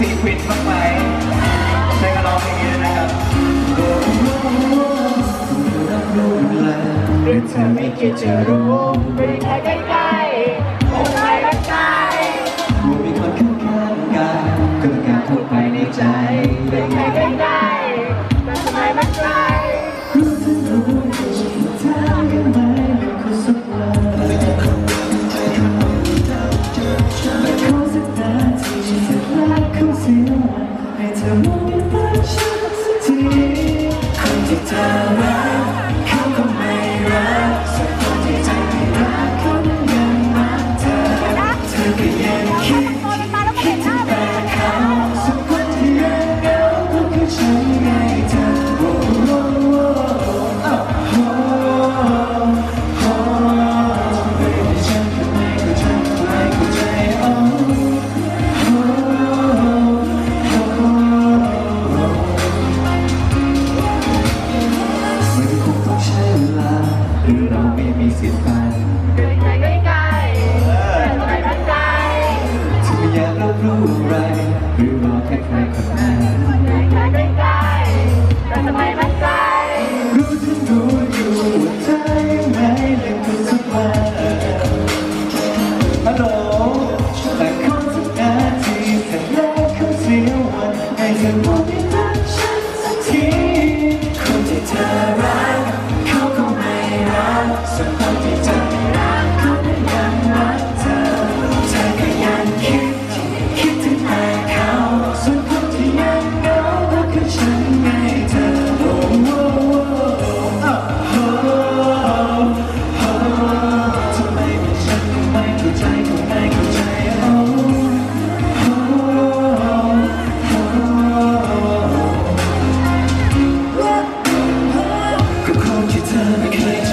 ซีควิดบ้างไหมใช้กระลองอย่งนะครับเธอไม่คิดจะรู้ไม่ได้ใกล้ มีสิทธิ์ไปเดินใกล้ๆเดินไปมั่นใจฉันไม่อยากรู้อะไร หรือรอแค่ใครคนนั้นเดินไปใกล้ๆแต่ทำไมม่ใจ รู้ฉันรู้อยู่ว่าใจไม่เล่นกับสบายฮัลโหลแต่ time I can't